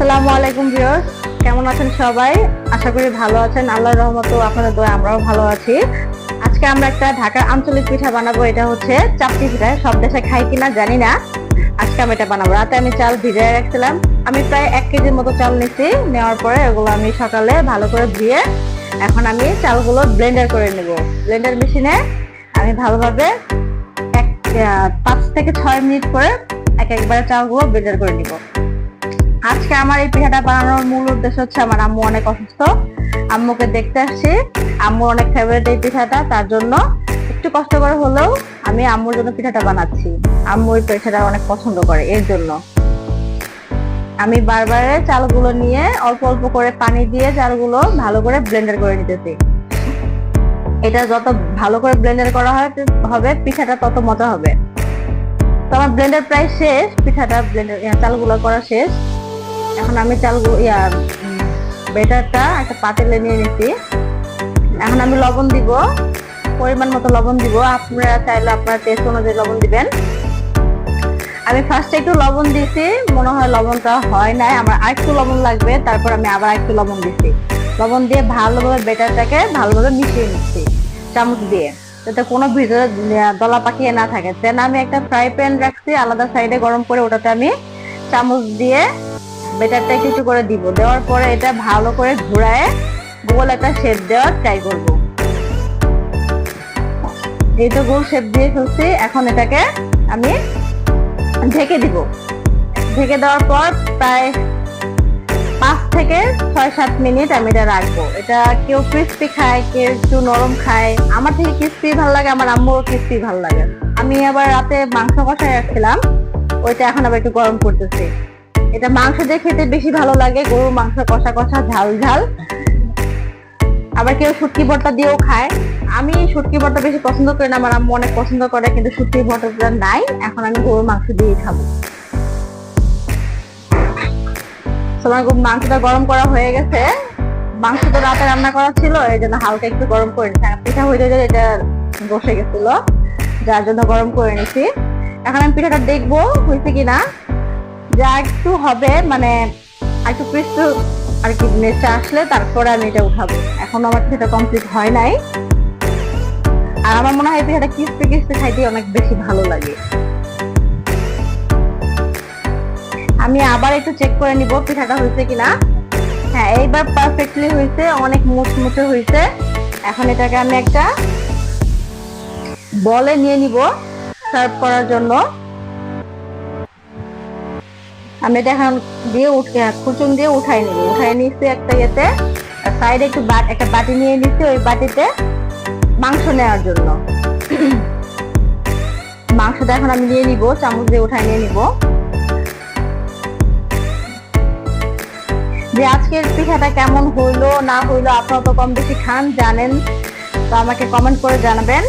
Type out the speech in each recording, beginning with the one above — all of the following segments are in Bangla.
আসসালামু আলাইকুম ভিউয়ার্স। কেমন আছেন সবাই? আশা করি ভালো আছেন। আল্লাহর রহমতে আপনাদের দোয়া আমরাও ভালো আছি। আজকে আমরা একটা ঢাকার আঞ্চলিক পিঠা বানাবো। এটা হচ্ছে চাপটি পিঠা। সব দেশে খাই কিনা জানি না। আজকে আমি এটা বানাবো। রাতে আমি চাল ভিজিয়ে রাখছিলাম। আমি প্রায় এক কেজির মতো চাল নিছি। নেওয়ার পরে এগুলো আমি সকালে ভালো করে ধুয়ে এখন আমি চালগুলো ব্লেন্ডার করে নেব। ব্লেন্ডার মেশিনে আমি ভালোভাবে এক পাঁচ থেকে ছয় মিনিট করে এক একবারে চালগুলো ব্লেন্ডার করে নিব। আজকে আমার এই পিঠাটা বানানোর মূল উদ্দেশ্য হচ্ছে আমার আম্মু অনেক অসুস্থ। আম্মুকে দেখতে আসছি। আম্মু অনেক ফেভারিট এই পিঠাটা, তার জন্য একটু কষ্ট করে হলেও আমি আম্মুর জন্য পিঠাটা বানাচ্ছি। আম্মু এই পিঠাটা অনেক পছন্দ করে, এর জন্য। আমি বারবারে চালগুলো নিয়ে অল্প অল্প করে পানি দিয়ে চালগুলো ভালো করে ব্লেন্ডার করে নিতেছি। এটা যত ভালো করে ব্লেন্ডার করা হয়, হবে, পিঠাটা তত মজা হবে। তো আমার ব্লেন্ডার প্রায় শেষ, পিঠাটা ব্লেন্ডার চালগুলো করা শেষ। এখন আমি চালগুলো ইয়া বেটারটা একটা পাতিলে নিয়ে নিচ্ছি এখন আমি লবণ দিব, পরিমাণ মতো লবণ দিব। আপনারা চাইলে আপনারা টেস্ট অনুযায়ী লবণ দিবেন। আমি ফার্স্টে একটু লবণ দিছি, মনে হয় লবণটা হয় নাই। আমার আরেকটু লবণ লাগবে, তারপর আমি আবার একটু লবণ দিচ্ছি লবণ দিয়ে ভালোভাবে বেটারটাকে ভালোভাবে মিশিয়ে নিচ্ছি, চামচ দিয়ে। যাতে কোনো ভিতরে দলা পাকিয়ে না থাকে। দেন আমি একটা ফ্রাই প্যান রাখছি, আলাদা সাইডে গরম করে ওটাতে আমি চামচ দিয়ে বেটারটা একটু একটু করে দিব। দেওয়ার পরে এটা ভালো করে ঘুরায় গোল একটা শেপ দেওয়ার ট্রাই করব। এই তো গোল শেপ দিয়ে ফেলছি। এখন এটাকে আমি ঢেকে দিব। ঢেকে দেওয়ার পর প্রায় পাঁচ থেকে ছয় সাত মিনিট আমি এটা রাখব। এটা কেউ ক্রিস্পি খায়, কেউ একটু নরম খায়। আমার থেকে ক্রিস্পি ভালো লাগে, আমার আম্মুরও ক্রিস্পি ভালো লাগে। আমি আবার রাতে মাংস কষায় রাখছিলাম, ওইটা এখন আবার একটু গরম করতেছি। এটা মাংস দিয়ে খেতে বেশি ভালো লাগে, গরুর মাংস কষা কষা, ঝাল ঝাল। আবার কেউ শুটকি ভর্তা দিয়েও খায়। আমি শুটকি ভর্তা বেশি পছন্দ করি না, আমার আম্মু অনেক পছন্দ করে, কিন্তু শুটকি ভর্তাটা নাই, এখন আমি গরুর মাংস দিয়ে খাব। তোমার মাংসটা গরম করা হয়ে গেছে। মাংস তো রাতে রান্না করা ছিল, এই জন্য হালকা একটু গরম করে নিচ্ছি পিঠা হয়ে হইতে এটা বসে গেছিল, যার জন্য গরম করে নিছি এখন আমি পিঠাটা দেখব, হয়েছে কিনা। যা একটু হবে মানে একটু ক্রিস্পি আর কি, নেচে আসলে তারপরে আমি এটা উঠাবো। এখনও আমার পিঠাটা কমপ্লিট হয় নাই। আর আমার মনে হয় পিঠাটা ক্রিস্পি ক্রিস্পি খাইতে অনেক বেশি ভালো লাগে। আমি আবার একটু চেক করে নিব পিঠাটা হয়েছে কিনা। হ্যাঁ এইবার পারফেক্টলি হয়েছে, অনেক মুচমুচে হয়েছে। এখন এটাকে আমি একটা বলে নিয়ে নিব সার্ভ করার জন্য। আমি এটা এখন দিয়ে উঠে খুচুং দিয়ে উঠাই নিব। উঠাই নিচ্ছি একটা ইয়েতে সাইডে একটু একটা বাটি নিয়ে নিচ্ছি ওই বাটিতে মাংস নেওয়ার জন্য। মাংসটা এখন আমি নিয়ে নিব, চামচ দিয়ে উঠাই নিয়ে নিব। যে আজকের পিঠাটা কেমন হইল, না হইল আপনারা তো কম বেশি খান, জানেন, তো আমাকে কমেন্ট করে জানাবেন।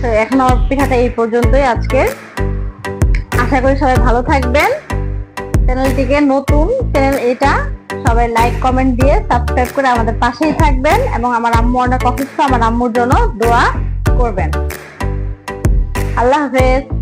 তো এখন আমার পিঠাটা এই পর্যন্তই আজকের। আশা করি সবাই ভালো থাকবেন। চ্যানেলটিকে নতুন চ্যানেল এটা, সবাই লাইক কমেন্ট দিয়ে সাবস্ক্রাইব করে আমাদের পাশেই থাকবেন এবং আমার আম্মু অনেক অসুস্থ, আমার আম্মুর জন্য দোয়া করবেন। আল্লাহ হাফেজ।